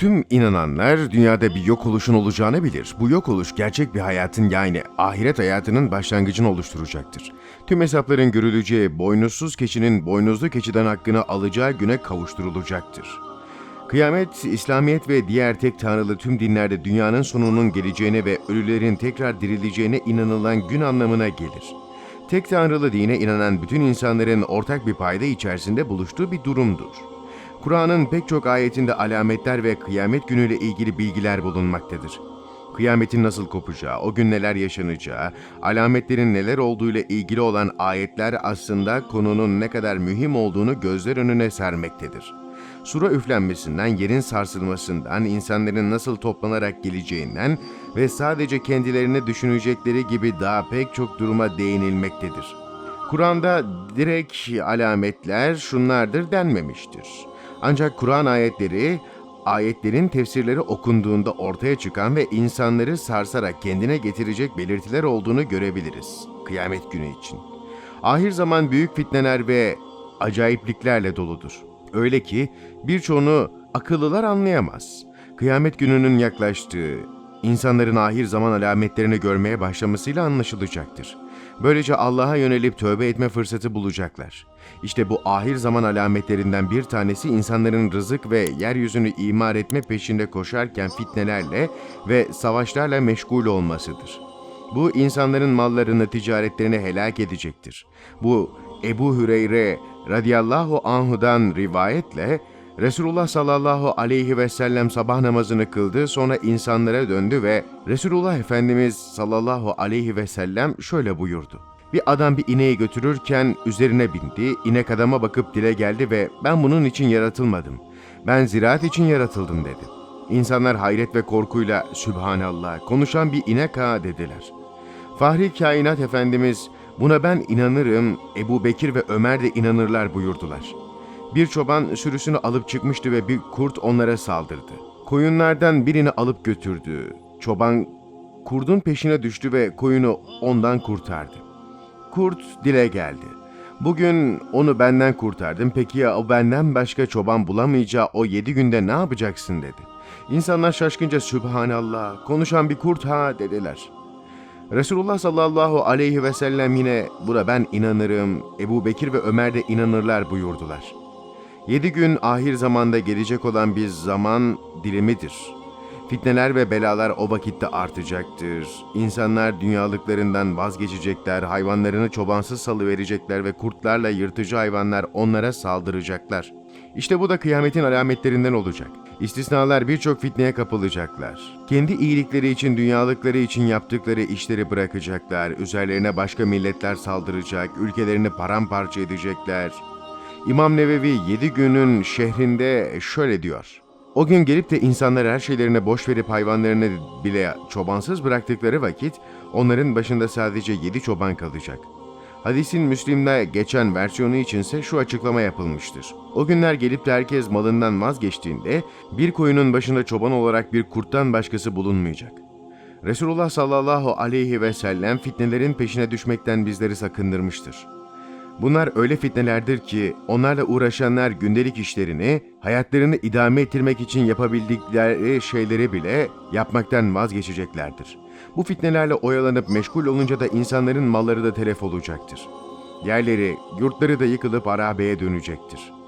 Tüm inananlar dünyada bir yok oluşun olacağını bilir. Bu yok oluş gerçek bir hayatın yani ahiret hayatının başlangıcını oluşturacaktır. Tüm hesapların görüleceği boynuzsuz keçinin boynuzlu keçiden hakkını alacağı güne kavuşturulacaktır. Kıyamet, İslamiyet ve diğer tek tanrılı tüm dinlerde dünyanın sonunun geleceğine ve ölülerin tekrar dirileceğine inanılan gün anlamına gelir. Tek tanrılı dine inanan bütün insanların ortak bir payda içerisinde buluştuğu bir durumdur. Kur'an'ın pek çok ayetinde alametler ve kıyamet günüyle ilgili bilgiler bulunmaktadır. Kıyametin nasıl kopacağı, o gün neler yaşanacağı, alametlerin neler olduğuyla ilgili olan ayetler aslında konunun ne kadar mühim olduğunu gözler önüne sermektedir. Sura üflenmesinden, yerin sarsılmasından, insanların nasıl toplanarak geleceğinden ve sadece kendilerini düşünecekleri gibi daha pek çok duruma değinilmektedir. Kur'an'da direkt alametler şunlardır denmemiştir. Ancak Kur'an ayetleri, ayetlerin tefsirleri okunduğunda ortaya çıkan ve insanları sarsarak kendine getirecek belirtiler olduğunu görebiliriz kıyamet günü için. Ahir zaman büyük fitneler ve acayipliklerle doludur. Öyle ki birçoğunu akıllılar anlayamaz. Kıyamet gününün yaklaştığı, insanların ahir zaman alametlerini görmeye başlamasıyla anlaşılacaktır. Böylece Allah'a yönelip tövbe etme fırsatı bulacaklar. İşte bu ahir zaman alametlerinden bir tanesi insanların rızık ve yeryüzünü imar etme peşinde koşarken fitnelerle ve savaşlarla meşgul olmasıdır. Bu insanların mallarını, ticaretlerini helak edecektir. Bu Ebu Hüreyre radıyallahu anhudan rivayetle Resulullah sallallahu aleyhi ve sellem sabah namazını kıldı sonra insanlara döndü ve Resulullah Efendimiz sallallahu aleyhi ve sellem şöyle buyurdu. Bir adam bir ineği götürürken üzerine bindi, inek adama bakıp dile geldi ve ben bunun için yaratılmadım. Ben ziraat için yaratıldım dedi. İnsanlar hayret ve korkuyla Sübhanallah konuşan bir inek ha dediler. Fahri kainat efendimiz buna ben inanırım, Ebu Bekir ve Ömer de inanırlar buyurdular. Bir çoban sürüsünü alıp çıkmıştı ve bir kurt onlara saldırdı. Koyunlardan birini alıp götürdü. Çoban kurdun peşine düştü ve koyunu ondan kurtardı. Kurt dile geldi. Bugün onu benden kurtardım. Peki ya o benden başka çoban bulamayacağı o yedi günde ne yapacaksın dedi. İnsanlar şaşkınca Sübhanallah konuşan bir kurt ha dediler. Resulullah sallallahu aleyhi ve sellem yine buna ben inanırım, Ebu Bekir ve Ömer de inanırlar buyurdular. Yedi gün ahir zamanda gelecek olan bir zaman dilimidir. Fitneler ve belalar o vakitte artacaktır. İnsanlar dünyalıklarından vazgeçecekler, hayvanlarını çobansız salıverecekler ve kurtlarla yırtıcı hayvanlar onlara saldıracaklar. İşte bu da kıyametin alametlerinden olacak. İstisnalar birçok fitneye kapılacaklar. Kendi iyilikleri için, dünyalıkları için yaptıkları işleri bırakacaklar. Üzerlerine başka milletler saldıracak, ülkelerini paramparça edecekler. İmam Nevevi yedi günün şehrinde şöyle diyor. O gün gelip de insanlar her şeylerine boş verip hayvanlarını bile çobansız bıraktıkları vakit onların başında sadece yedi çoban kalacak. Hadisin Müslim'de geçen versiyonu içinse şu açıklama yapılmıştır. O günler gelip de herkes malından vazgeçtiğinde bir koyunun başında çoban olarak bir kurttan başkası bulunmayacak. Resulullah sallallahu aleyhi ve sellem fitnelerin peşine düşmekten bizleri sakındırmıştır. Bunlar öyle fitnelerdir ki onlarla uğraşanlar gündelik işlerini, hayatlarını idame ettirmek için yapabildikleri şeyleri bile yapmaktan vazgeçeceklerdir. Bu fitnelerle oyalanıp meşgul olunca da insanların malları da telef olacaktır. Yerleri, yurtları da yıkılıp harabeye dönecektir.